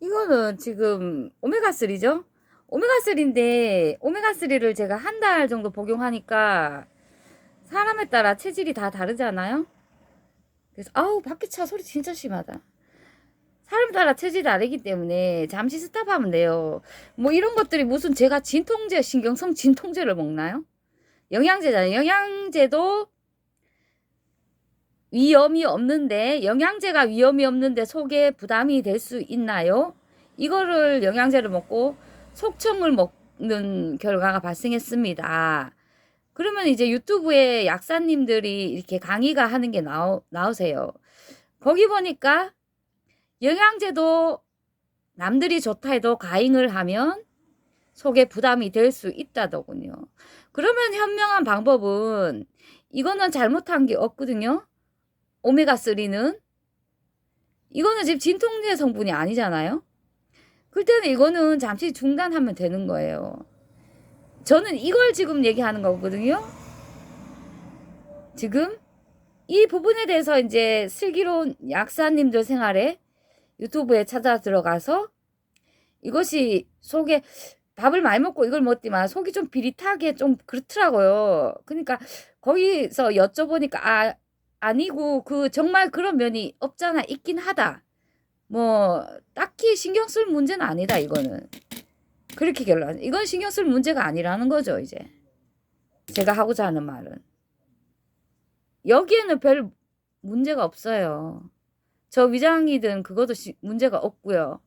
이거는 지금 오메가3죠? 오메가3인데, 오메가3를 제가 한 달 정도 복용하니까, 사람에 따라 체질이 다 다르잖아요? 그래서, 아우, 밖에 차 소리 진짜 심하다. 사람에 따라 체질이 다르기 때문에, 잠시 스탑하면 돼요. 뭐 이런 것들이 무슨 제가 진통제, 신경성 진통제를 먹나요? 영양제잖아요. 영양제도 위험이 없는데 영양제가 위험이 없는데 속에 부담이 될 수 있나요? 이거를 영양제를 먹고 속청을 먹는 결과가 발생했습니다. 그러면 이제 유튜브에 약사님들이 이렇게 강의가 하는 게 나오, 나오세요. 거기 보니까 영양제도 남들이 좋다 해도 가잉을 하면 속에 부담이 될 수 있다더군요. 그러면 현명한 방법은 이거는 잘못한 게 없거든요. 오메가3는 이거는 지금 진통제 성분이 아니잖아요. 그때는 이거는 잠시 중단하면 되는 거예요. 저는 이걸 지금 얘기하는 거거든요. 지금 이 부분에 대해서 이제 슬기로운 약사님들 생활에 유튜브에 찾아 들어가서 이것이 속에 밥을 많이 먹고 이걸 먹지만 속이 좀 비릿하게 좀 그렇더라고요. 그러니까 거기서 여쭤보니까 아 아니고 그 정말 그런 면이 없잖아 있긴 하다. 뭐 딱히 신경 쓸 문제는 아니다 이거는. 그렇게 결론. 이건 신경 쓸 문제가 아니라는 거죠 이제. 제가 하고자 하는 말은. 여기에는 별 문제가 없어요. 저 위장이든 그것도 시- 문제가 없고요.